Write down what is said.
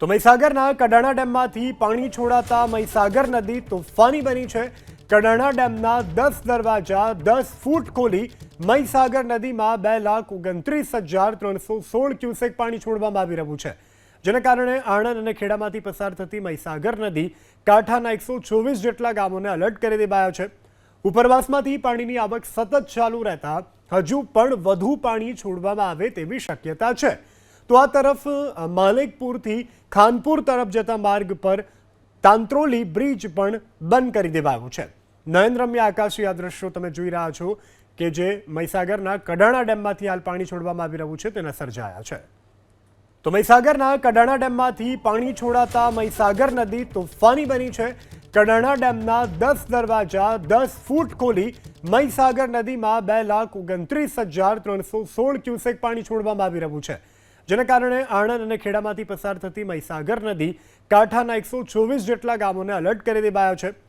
તો મહીસાગરના કડાણા ડેમમાંથી પાણી છોડાતા મહીસાગર નદી તોફાની બની છે. કડાણા ડેમના દસ દરવાજા, દસ ફૂટ ખોલી મહીસાગર નદીમાં બે લાખ ઓગણત્રીસ હજાર ત્રણસો સોળ ક્યુસેક પાણી છોડવામાં આવી રહ્યું છે. જેના કારણે આણંદ અને ખેડામાંથી પસાર થતી મહીસાગર નદી કાંઠાના એકસો ચોવીસ જેટલા ગામોને અલર્ટ કરી દેવાયા છે. ઉપરવાસમાંથી પાણીની આવક સતત ચાલુ રહેતા હજુ પણ વધુ પાણી છોડવામાં આવે તેવી શક્યતા છે. તો આ તરફ માલિકપુરથી ખાનપુર તરફ જતા માર્ગ પર તાંત્રોલી બ્રિજ પણ બંધ કરી દેવાયો છે. નયનરમ્ય આકાશી આ દ્રશ્યો તમે જોઈ રહ્યા છો કે જે મહીસાગરના કડાણા ડેમમાંથી હાલ પાણી છોડવામાં આવી રહ્યું છે, તેના સર્જાયા છે. તો મહીસાગરના કડાણા ડેમમાંથી પાણી છોડાતા મહીસાગર નદી તોફાની બની છે. કડાણા ડેમના દસ દરવાજા દસ ફૂટ ખોલી મહીસાગર નદીમાં બે લાખ ઓગણત્રીસ હજાર ત્રણસો સોળ ક્યુસેક પાણી છોડવામાં આવી રહ્યું છે. જેના કારણે આણંદ અને ખેડામાંથી પસાર થતી મહીસાગર નદી કાંઠાના એકસો ચોવીસ જેટલા ગામોને અલર્ટ કરી દેવાયા છે.